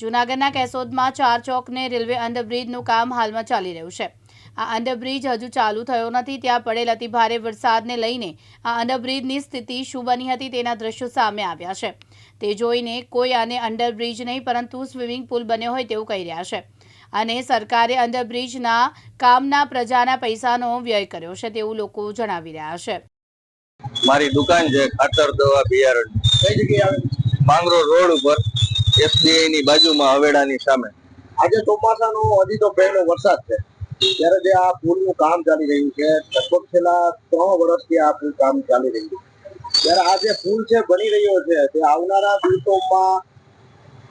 જૂનાગઢના કેશોદમાં ચાર ચોકને રેલવે અંડરબ્રિજનું કામ હાલમાં ચાલી રહ્યું છે. આ અંડરબ્રિજ હજુ ચાલુ થયો નથી ત્યાં પડેલ અતિ ભારે વરસાદને લઈને આ અંડરબ્રિજની સ્થિતિ શું બની હતી તેના દ્રશ્યો સામે આવ્યા છે. તે જોઈને કોઈ આને અંડરબ્રિજ નહીં પરંતુ સ્વિમિંગ પુલ બન્યો હોય તેવું કહી રહ્યા છે. અને સરકારે અંડરબ્રિજના કામના પ્રજાના પૈસાનો વ્યય કર્યો છે તેવું લોકો જણાવી રહ્યા છે. મારી દુકાન છે ખાતર દવા બિયારણ. કઈ જગ્યાએ આવે માંગરોળ રોડ ઉપર. એસબીઆઈ ની બાજુમાં હવેડાની સામે. આજે ચોમાસાનો હજી તો પહેલો વરસાદ છે. ત્યારે જે આ પુલનું કામ ચાલી રહ્યું છે લગભગ છેલ્લા ત્રણ વર્ષથી આ પુલ કામ ચાલી રહ્યું છે. ત્યારે આ જે પુલ છે બની રહ્યો છે તે આવનારા દિવસોમાં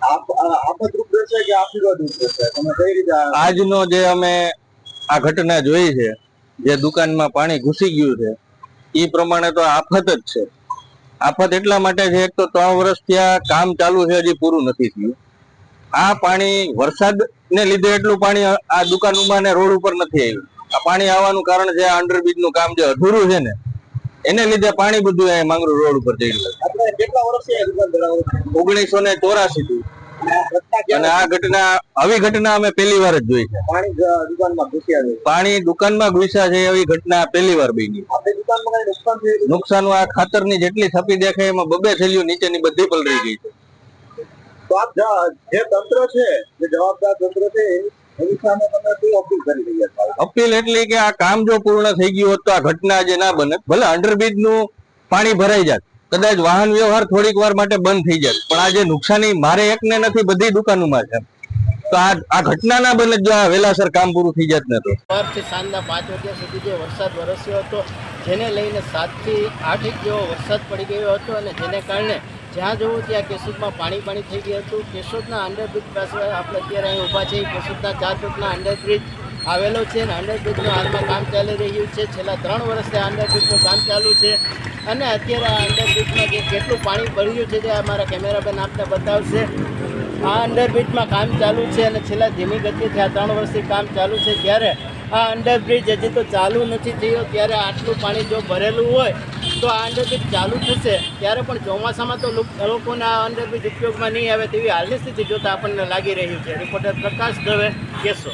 આપ- આ આફતરૂપ રહેશે કે આશીર્વાદરૂપ રહેશે? તમે કઈ રીતે આજનો જે અમે આ ઘટના જોઈ છે જે દુકાનમાં પાણી ઘૂસી ગયું છે એ પ્રમાણે તો આફત જ છે. આફત એટલા માટે છે એક તો ત્રણ વર્ષ આ કામ ચાલુ છે હજી પૂરું નથી થયું. આ પાણી વરસાદ ને લીધે એટલું પાણી આ દુકાનોમાં ને રોડ ઉપર નથી આવ્યું. આ પાણી આવવાનું કારણ છે આ અંડરબ્રિજનું કામ જે અધૂરું છે ને એને લીધે પાણી બધું માંગરું રોડ ઉપર ચડ્યું? ઓગણીસો ને ચોરાસી થી અને આ ઘટના આવી ઘટના અમે પહેલી વાર જ જોઈ છે. પાણી દુકાનમાં ઘૂસ્યા છે. એવી ઘટના પહેલી વાર બની. નુકસાન આ ખાતરની જેટલી છપી દેખાય એમાં બબે થેલીઓ નીચેની બધી પલળી ગઈ છે. તો આપ જે તંત્ર છે જે જવાબદાર તંત્ર છે અપીલ એટલી કે આ કામ જો પૂર્ણ થઈ ગયું હોત તો આ ઘટના જે ના બને. ભલે અંડરબ્રિજનું પાણી ભરાઈ જાત કદાચ વાહન વ્યવહાર થોડીક વાર માટે બંધ થઈ જાય. પણ આ જે નુકસાની મારે એકને નથી, બધી દુકાનોમાં છે. તો આ આ ઘટના ના બને જો આ વેલાસર કામ પૂરું થઈ જાત ને તો. સવારથી સાંજના પાંચ વાગ્યા સુધી જે વરસાદ વરસ્યો હતો, જેને લઈને સાતથી આઠ ઇંચ જેવો વરસાદ પડી ગયો હતો અને જેને કારણે જ્યાં જવું ત્યાં કેશોદમાં પાણી પાણી થઈ ગયું હતું. કેશોદના અંડરબ્રિજ પાસે આપણે અત્યારે અહીં ઊભા છીએ. કેશોદના ચાર ફૂટના અંડરબ્રિજ આવેલો છે અને અંડરબ્રિજનું હાલમાં કામ ચાલી રહ્યું છે. છેલ્લા ત્રણ વર્ષથી આ અંડરબ્રિજનું કામ ચાલુ છે. અને અત્યારે આ અંડરબ્રિજમાં જે કેટલું પાણી ભર્યું છે તે અમારા કેમેરામેન આપને બતાવશે. આ અંડરબ્રિજમાં કામ ચાલુ છે અને છેલ્લા ધીમી ગતિથી આ ત્રણ વર્ષથી કામ ચાલુ છે. ત્યારે આ અંડરબ્રિજ હજી તો ચાલુ નથી થયો. ત્યારે આટલું પાણી જો ભરેલું હોય તો આ અંડરબ્રિજ ચાલુ થશે. ત્યારે પણ ચોમાસામાં તો લોક- લોકોને આ અંડરબ્રિજ ઉપયોગમાં નહીં આવે તેવી હાલની સ્થિતિ જોતાં આપણને લાગી રહ્યું છે. રિપોર્ટર પ્રકાશ દવે, કેશો.